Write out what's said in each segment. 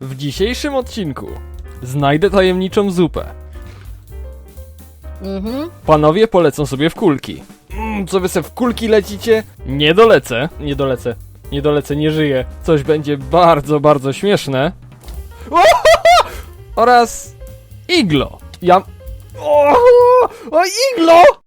W dzisiejszym odcinku znajdę tajemniczą zupę. Mhm. Panowie polecą sobie w kulki. Mm, co wy se w kulki lecicie? Nie dolecę, nie dolecę, nie dolecę, nie żyję. Coś będzie bardzo, bardzo śmieszne. Ohoho! Oraz iglo. Ja... O, o iglo!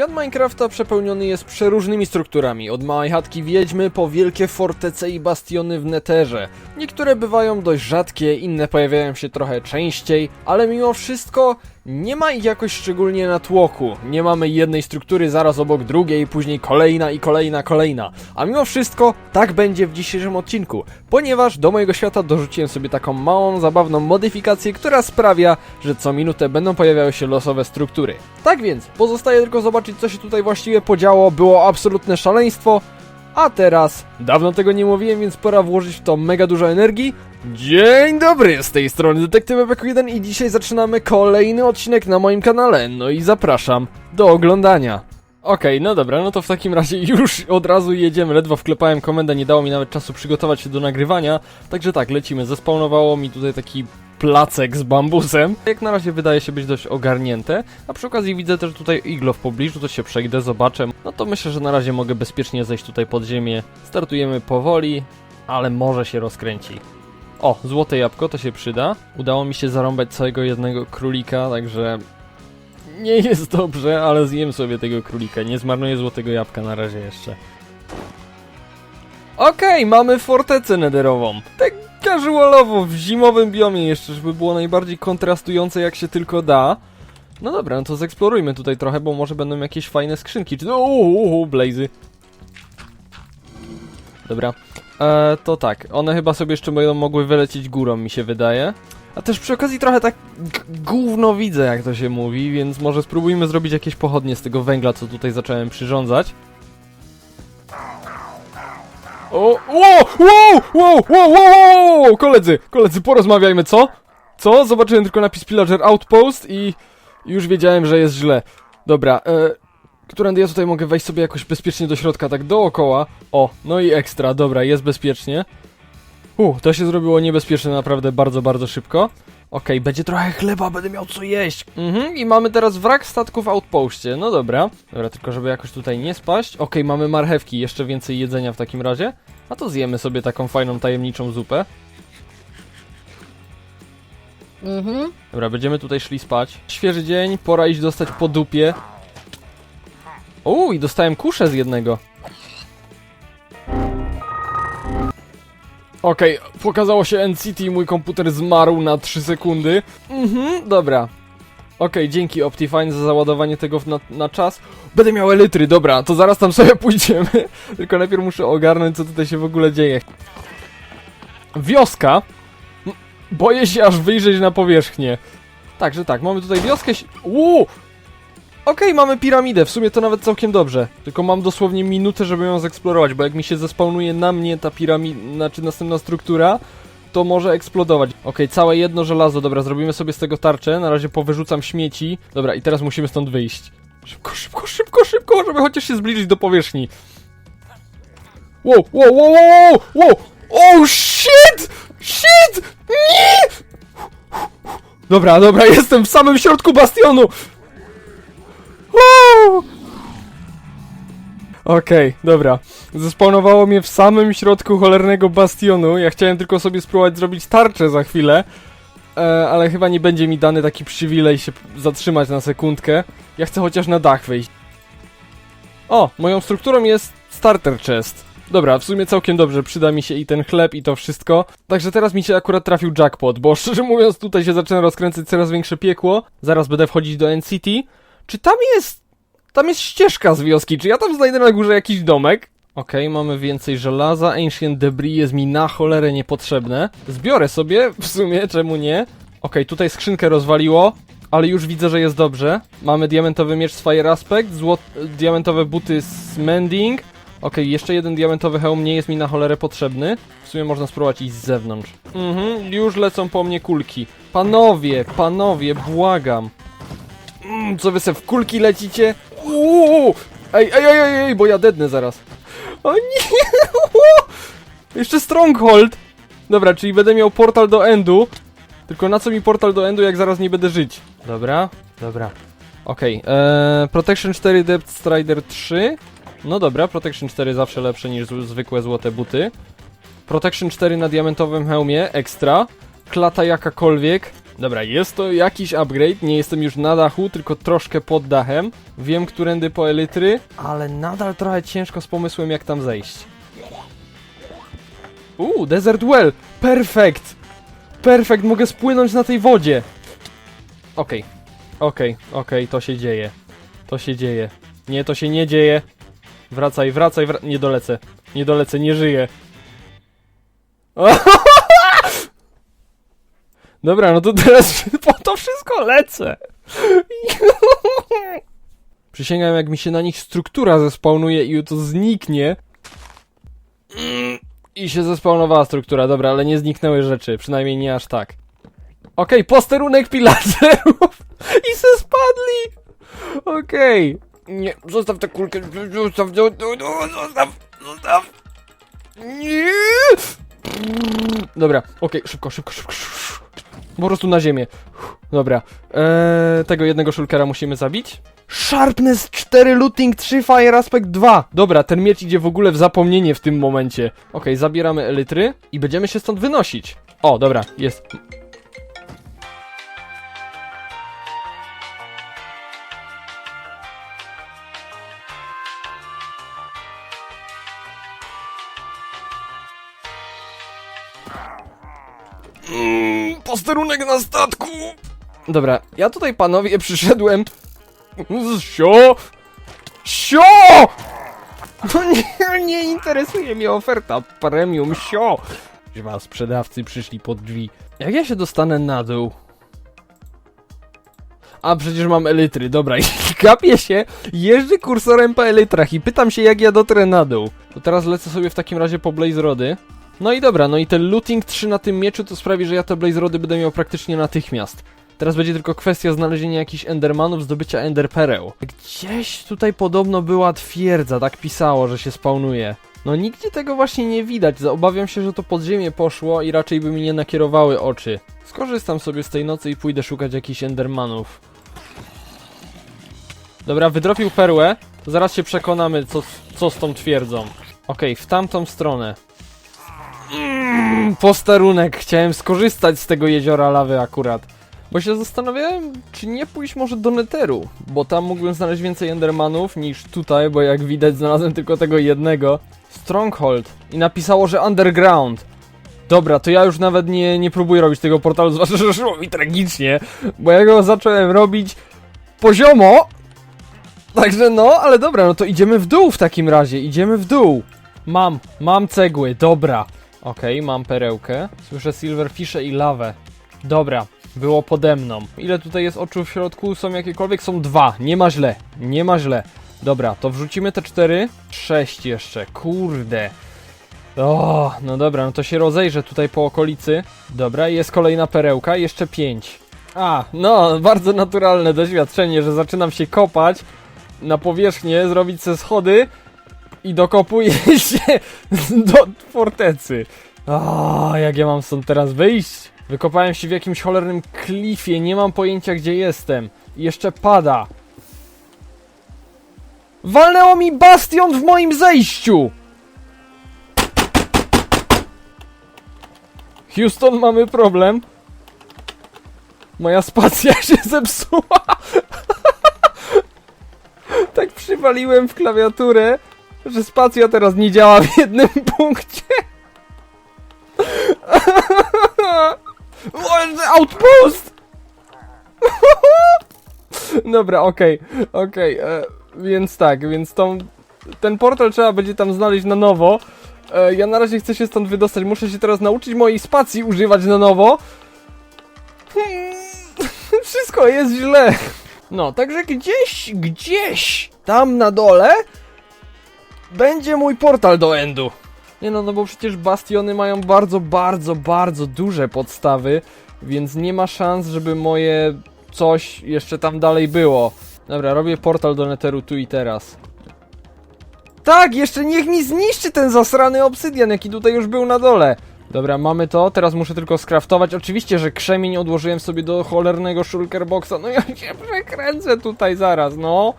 Świat Minecrafta przepełniony jest przeróżnymi strukturami, od małej chatki wiedźmy po wielkie fortece i bastiony w neterze. Niektóre bywają dość rzadkie, inne pojawiają się trochę częściej, ale mimo wszystko nie ma ich jakoś szczególnie na tłoku. Nie mamy jednej struktury zaraz obok drugiej, później kolejna i kolejna, kolejna. A mimo wszystko tak będzie w dzisiejszym odcinku, ponieważ do mojego świata dorzuciłem sobie taką małą, zabawną modyfikację, która sprawia, że co minutę będą pojawiały się losowe struktury. Tak więc, pozostaje tylko zobaczyć, co się tutaj właściwie podziało. Było absolutne szaleństwo. A teraz, dawno tego nie mówiłem, więc pora włożyć w to mega dużo energii. Dzień dobry, z tej strony Detektyw Epiku1 i dzisiaj zaczynamy kolejny odcinek na moim kanale, no i zapraszam do oglądania. Okej, no dobra, no to w takim razie już od razu jedziemy, ledwo wklepałem komendę, nie dało mi nawet czasu przygotować się do nagrywania, także tak, lecimy, zespawnowało mi tutaj taki placek z bambusem. Jak na razie wydaje się być dość ogarnięte, a przy okazji widzę też tutaj iglo w pobliżu, to się przejdę, zobaczę. No to myślę, że na razie mogę bezpiecznie zejść tutaj pod ziemię. Startujemy powoli, ale może się rozkręci. O, złote jabłko, to się przyda. Udało mi się zarąbać całego jednego królika, także nie jest dobrze, ale zjem sobie tego królika. Nie zmarnuję złotego jabłka na razie jeszcze. Okej, mamy fortecę nederową. Tak casualowo, w zimowym biomie jeszcze, żeby było najbardziej kontrastujące jak się tylko da. No dobra, no to zeksplorujmy tutaj trochę, bo może będą jakieś fajne skrzynki. Czy... Uuu, blazy. Dobra. E, to tak, one chyba sobie jeszcze będą mogły wylecieć górą, mi się wydaje. A też przy okazji trochę tak gówno widzę, jak to się mówi, więc może spróbujmy zrobić jakieś pochodnie z tego węgla, co tutaj zacząłem przyrządzać. O, wow, wow, wow, wow, wow, wow, koledzy, koledzy, porozmawiajmy, co? Co? Zobaczyłem tylko napis Pillager Outpost i już wiedziałem, że jest źle. Dobra, e, którędy ja tutaj mogę wejść sobie jakoś bezpiecznie do środka, tak dookoła. O, no i ekstra, dobra, jest bezpiecznie. U, to się zrobiło niebezpieczne naprawdę bardzo, bardzo szybko. Okej, będzie trochę chleba, będę miał co jeść. Mhm, i mamy teraz wrak statku w outpostie. No dobra. Dobra, tylko żeby jakoś tutaj nie spaść. Okej, mamy marchewki, jeszcze więcej jedzenia w takim razie. A to zjemy sobie taką fajną, tajemniczą zupę. Mhm. Dobra, będziemy tutaj szli spać. Świeży dzień, pora iść dostać po dupie. Uuu, i dostałem kuszę z jednego. Okej, pokazało się NCT i mój komputer zmarł na 3 sekundy. Mhm, dobra. Okej, dzięki Optifine za załadowanie tego na, na czas. Będę miał elitry, dobra, to zaraz tam sobie pójdziemy. Tylko najpierw muszę ogarnąć, co tutaj się w ogóle dzieje. Wioska. Boję się aż wyjrzeć na powierzchnię. Także tak, mamy tutaj wioskę. Uuu! Okej, mamy piramidę, w sumie to nawet całkiem dobrze. Tylko mam dosłownie minutę, żeby ją zeksplorować, bo jak mi się zespawnuje na mnie ta piramida, znaczy następna struktura, to może eksplodować. Okej, całe jedno żelazo, dobra, zrobimy sobie z tego tarczę, na razie powyrzucam śmieci. Dobra, i teraz musimy stąd wyjść. Szybko, szybko, szybko, szybko, żeby chociaż się zbliżyć do powierzchni. Wow, wow, wow, wow, wow! Oh shit! Shit! Nie! Dobra, dobra, jestem w samym środku bastionu! Okej, dobra. Zespawnowało mnie w samym środku cholernego bastionu. Ja chciałem tylko sobie spróbować zrobić tarczę za chwilę. E, ale chyba nie będzie mi dany taki przywilej się zatrzymać na sekundkę. Ja chcę chociaż na dach wyjść. O, moją strukturą jest starter chest. Dobra, w sumie całkiem dobrze, przyda mi się i ten chleb i to wszystko. Także teraz mi się akurat trafił jackpot, bo szczerze mówiąc tutaj się zaczyna rozkręcać coraz większe piekło. Zaraz będę wchodzić do NCT. Czy tam jest... Tam jest ścieżka z wioski, czy ja tam znajdę na górze jakiś domek? Okej, mamy więcej żelaza, Ancient Debris jest mi na cholerę niepotrzebne. Zbiorę sobie, w sumie, czemu nie? Okej, tutaj skrzynkę rozwaliło, ale już widzę, że jest dobrze. Mamy diamentowy miecz z Fire Aspect, złot... diamentowe buty z Mending. Okej, jeszcze jeden diamentowy hełm nie jest mi na cholerę potrzebny. W sumie można spróbować iść z zewnątrz. Mhm, już lecą po mnie kulki. Panowie, panowie, błagam. Mm, co wy se w kulki lecicie? Uuu! Ej, ej, ej, ej, ej, bo ja dednę zaraz. O nie! Jeszcze Stronghold! Dobra, czyli będę miał portal do endu. Tylko na co mi portal do endu, jak zaraz nie będę żyć? Dobra, dobra. Okej, eee, Protection 4 Depth Strider 3. No dobra, Protection 4 zawsze lepsze niż zw- zwykłe złote buty. Protection 4 na diamentowym hełmie, ekstra. Klata jakakolwiek. Dobra, jest to jakiś upgrade, nie jestem już na dachu, tylko troszkę pod dachem. Wiem, którędy po elitry, ale nadal trochę ciężko z pomysłem, jak tam zejść. Uuu, Desert Well! Perfekt! Perfekt, mogę spłynąć na tej wodzie! Okej, okej, okej, to się dzieje. To się dzieje. Nie, to się nie dzieje. Wracaj, wracaj, wra nie dolecę. Nie dolecę, nie żyję. Dobra, no to teraz po to wszystko lecę. Przysięgam, jak mi się na nich struktura zespawnuje i to zniknie. I się zespawnowała struktura, dobra, ale nie zniknęły rzeczy, przynajmniej nie aż tak. Okej, posterunek pilacerów! I se spadli! Okej. Nie, zostaw tę kulkę, zostaw, no, no, no, zostaw, zostaw. Nie! Dobra, okej, szybko, szybko, szybko, szybko. Po prostu na ziemię. Dobra, eee, tego jednego szulkera musimy zabić. Sharpness 4, Looting 3, Fire Aspect 2. Dobra, ten miecz idzie w ogóle w zapomnienie w tym momencie. Okej, zabieramy elitry i będziemy się stąd wynosić. O, dobra, jest. Na statku! Dobra, ja tutaj panowie przyszedłem. Sio! Sio! No nie, nie interesuje mnie oferta premium, sio! Chyba sprzedawcy przyszli pod drzwi. Jak ja się dostanę na dół? A przecież mam elitry, dobra, i gapię się, jeżdżę kursorem po elitrach i pytam się jak ja dotrę na dół. To teraz lecę sobie w takim razie po Blaze Rody. No i dobra, no i ten looting 3 na tym mieczu to sprawi, że ja te Blaze Rody będę miał praktycznie natychmiast. Teraz będzie tylko kwestia znalezienia jakichś endermanów, zdobycia ender pereł. Gdzieś tutaj podobno była twierdza, tak pisało, że się spawnuje. No nigdzie tego właśnie nie widać, obawiam się, że to podziemie poszło i raczej by mi nie nakierowały oczy. Skorzystam sobie z tej nocy i pójdę szukać jakichś endermanów. Dobra, wydropił perłę, zaraz się przekonamy, co, co z tą twierdzą. Okej, w tamtą stronę. Mm, posterunek, chciałem skorzystać z tego jeziora lawy akurat. Bo się zastanawiałem, czy nie pójść może do Netheru, bo tam mógłbym znaleźć więcej Endermanów niż tutaj, bo jak widać znalazłem tylko tego jednego. Stronghold. I napisało, że Underground. Dobra, to ja już nawet nie, nie próbuję robić tego portalu, zwłaszcza, że szło mi tragicznie, bo ja go zacząłem robić poziomo. Także no, ale dobra, no to idziemy w dół w takim razie, idziemy w dół. Mam, mam cegły, dobra. Okej, mam perełkę. Słyszę silverfisze i lawę. Dobra, było pode mną. Ile tutaj jest oczu w środku? Są jakiekolwiek? Są dwa. Nie ma źle. Nie ma źle. Dobra, to wrzucimy te cztery. Sześć jeszcze. Kurde. O, no dobra, no to się rozejrzę tutaj po okolicy. Dobra, jest kolejna perełka. Jeszcze pięć. A, no, bardzo naturalne doświadczenie, że zaczynam się kopać na powierzchnię, zrobić se schody i dokopuję się do fortecy. O, jak ja mam stąd teraz wyjść? Wykopałem się w jakimś cholernym klifie, nie mam pojęcia gdzie jestem. I jeszcze pada. Walnęło mi bastion w moim zejściu! Houston, mamy problem. Moja spacja się zepsuła. tak przywaliłem w klawiaturę, że spacja teraz nie działa w jednym punkcie. Outpost! Dobra, okej, okej, e, więc tak, więc tą, ten portal trzeba będzie tam znaleźć na nowo. E, ja na razie chcę się stąd wydostać, muszę się teraz nauczyć mojej spacji używać na nowo. Hmm, Wszystko jest źle. No, także gdzieś, gdzieś tam na dole będzie mój portal do endu. Nie no, no bo przecież bastiony mają bardzo, bardzo, bardzo duże podstawy, więc nie ma szans, żeby moje coś jeszcze tam dalej było. Dobra, robię portal do Netheru tu i teraz. Tak, jeszcze niech mi zniszczy ten zasrany obsydian, jaki tutaj już był na dole. Dobra, mamy to, teraz muszę tylko skraftować. Oczywiście, że krzemień odłożyłem sobie do cholernego shulker boxa. No ja się przekręcę tutaj zaraz, no.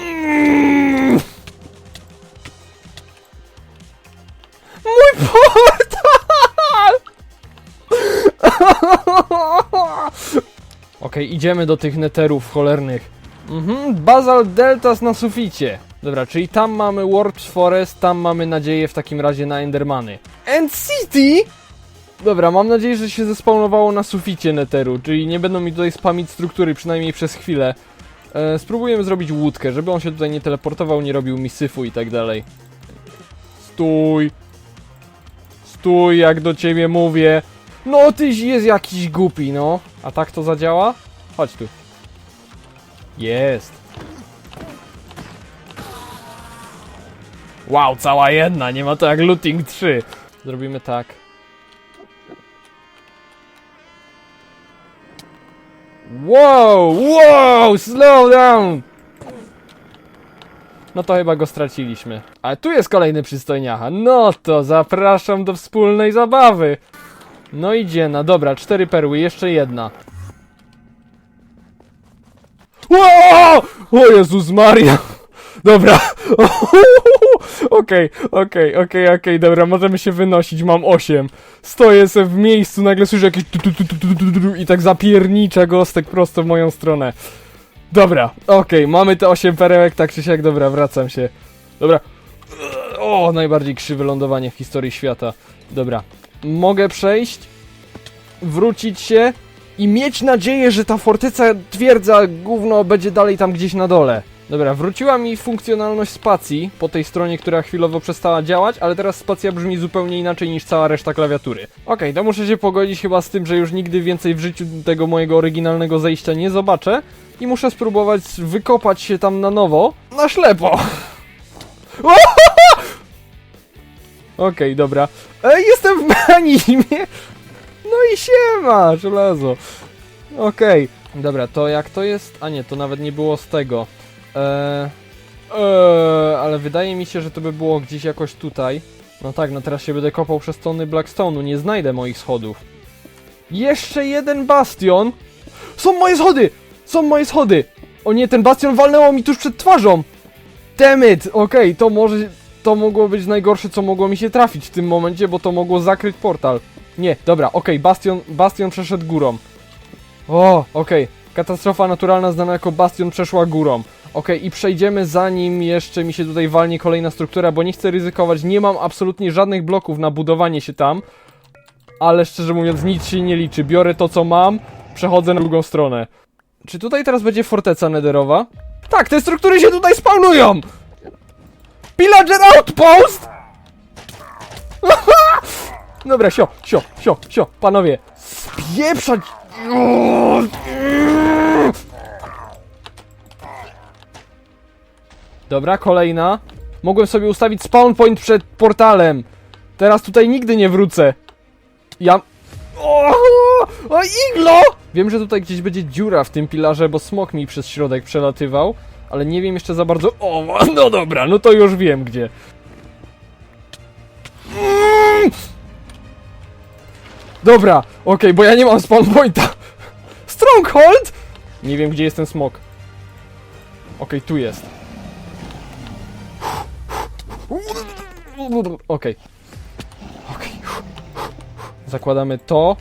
Mm. Okej, idziemy do tych neterów cholernych. Mhm, Basal Deltas na suficie. Dobra, czyli tam mamy Warped Forest, tam mamy nadzieję w takim razie na Endermany. End City? Dobra, mam nadzieję, że się zespawnowało na suficie neteru, czyli nie będą mi tutaj spamić struktury, przynajmniej przez chwilę. E, spróbujemy zrobić łódkę, żeby on się tutaj nie teleportował, nie robił mi syfu i tak dalej. Stój! Stój, jak do ciebie mówię. No tyś jest jakiś głupi, no. A tak to zadziała? Chodź tu. Jest. Wow, cała jedna, nie ma to jak looting 3. Zrobimy tak. Wow, wow, slow down! No to chyba go straciliśmy. Ale tu jest kolejny przystojniacha. No to zapraszam do wspólnej zabawy. No idzie na, dobra, cztery perły, jeszcze jedna. Wow! O Jezus Maria! Dobra. Okej, okej, okej, okej, dobra, możemy się wynosić, mam 8. Stoję sobie w miejscu, nagle słyszę jakieś tu, tu, tu, tu, tu, tu, tu, i tak zapiernicza gostek prosto w moją stronę. Dobra, okej, mamy te 8 perełek, tak czy siak, dobra, wracam się. Dobra. O, najbardziej krzywe lądowanie w historii świata. Dobra, mogę przejść, wrócić się i mieć nadzieję, że ta forteca twierdza gówno będzie dalej tam gdzieś na dole. Dobra, wróciła mi funkcjonalność spacji po tej stronie, która chwilowo przestała działać, ale teraz spacja brzmi zupełnie inaczej niż cała reszta klawiatury. Okej, to muszę się pogodzić chyba z tym, że już nigdy więcej w życiu tego mojego oryginalnego zejścia nie zobaczę i muszę spróbować wykopać się tam na nowo, na ślepo. Okej, dobra. Ej, jestem w mechanizmie! No i siema, żelazo. Okej, dobra, to jak to jest? A nie, to nawet nie było z tego. Eee, eee, ale wydaje mi się, że to by było gdzieś jakoś tutaj. No tak, no teraz się będę kopał przez tony Blackstone'u, nie znajdę moich schodów. Jeszcze jeden bastion! Są moje schody! Są moje schody! O nie, ten bastion walnęło mi tuż przed twarzą! Dammit! Okej, to może... To mogło być najgorsze, co mogło mi się trafić w tym momencie, bo to mogło zakryć portal. Nie, dobra, okej, bastion, bastion przeszedł górą. O, okej. Katastrofa naturalna znana jako bastion przeszła górą. Okej, i przejdziemy zanim jeszcze mi się tutaj walnie kolejna struktura, bo nie chcę ryzykować. Nie mam absolutnie żadnych bloków na budowanie się tam. Ale szczerze mówiąc, nic się nie liczy. Biorę to, co mam, przechodzę na drugą stronę. Czy tutaj teraz będzie forteca nederowa? Tak, te struktury się tutaj spawnują! Pillager Outpost! Dobra, sio, sio, sio, sio, panowie, spieprzać! Dobra, kolejna. Mogłem sobie ustawić spawn point przed portalem. Teraz tutaj nigdy nie wrócę. Ja... O, o iglo! Wiem, że tutaj gdzieś będzie dziura w tym pilarze, bo smok mi przez środek przelatywał, ale nie wiem jeszcze za bardzo... O, no dobra, no to już wiem gdzie. Dobra, okej, bo ja nie mam spawn pointa. Stronghold? Nie wiem, gdzie jest ten smok. Okej, tu jest. Okej. Okej. Zakładamy to.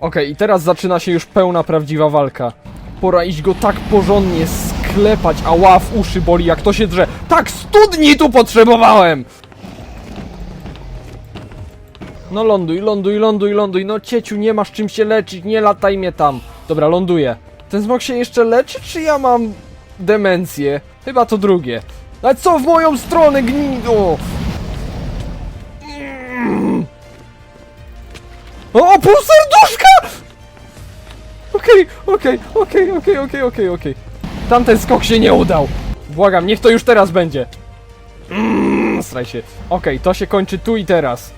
Okej, i teraz zaczyna się już pełna prawdziwa walka. Pora iść go tak porządnie sklepać, a ław uszy boli jak to się drze. Tak studni tu potrzebowałem! No ląduj, ląduj, ląduj, ląduj. No cieciu, nie masz czym się leczyć, nie lataj mnie tam. Dobra, ląduję. Ten smok się jeszcze leczy, czy ja mam demencję? Chyba to drugie. Ale co w moją stronę, gnido? Mm. O, pół serduszka! Okej, okej, okej, okej, okej, okej, okej. Tamten skok się nie udał. Błagam, niech to już teraz będzie. Mm, straj się. Okej, to się kończy tu i teraz.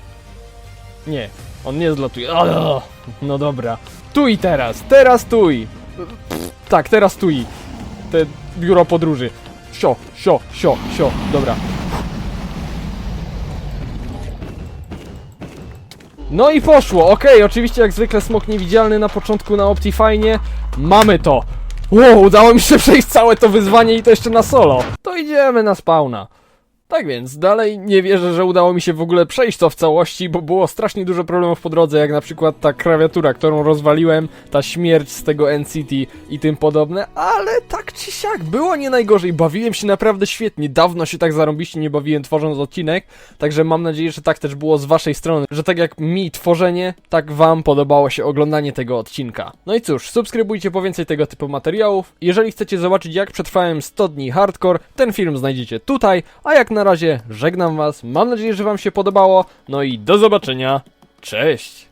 Nie, on nie zlatuje. No dobra. Tu i teraz, teraz tu i. Tak, teraz tu i. Te biuro podróży. Sio, sio, sio, sio, dobra. No i poszło, okej, oczywiście jak zwykle smok niewidzialny na początku na Optifine. Mamy to. Wow, udało mi się przejść całe to wyzwanie i to jeszcze na solo. To idziemy na spawna. Tak więc, dalej nie wierzę, że udało mi się w ogóle przejść to w całości, bo było strasznie dużo problemów po drodze, jak na przykład ta klawiatura, którą rozwaliłem, ta śmierć z tego NCT i tym podobne, ale tak czy siak, było nie najgorzej, bawiłem się naprawdę świetnie, dawno się tak zarąbiście nie bawiłem tworząc odcinek, także mam nadzieję, że tak też było z waszej strony, że tak jak mi tworzenie, tak wam podobało się oglądanie tego odcinka. No i cóż, subskrybujcie po więcej tego typu materiałów, jeżeli chcecie zobaczyć jak przetrwałem 100 dni hardcore, ten film znajdziecie tutaj, a jak na razie żegnam was, mam nadzieję, że wam się podobało, no i do zobaczenia, cześć!